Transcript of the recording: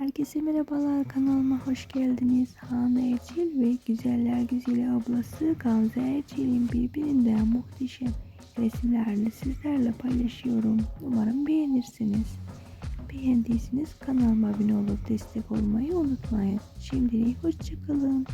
Herkese merhabalar kanalıma hoş geldiniz. Hande Erçel ve Güzeller Güzeli ablası Gamze Erçel'in birbirinden muhteşem resimlerini sizlerle paylaşıyorum. Umarım beğenirsiniz. Beğendiyseniz kanalıma abone olup destek olmayı unutmayın. Şimdilik hoşçakalın.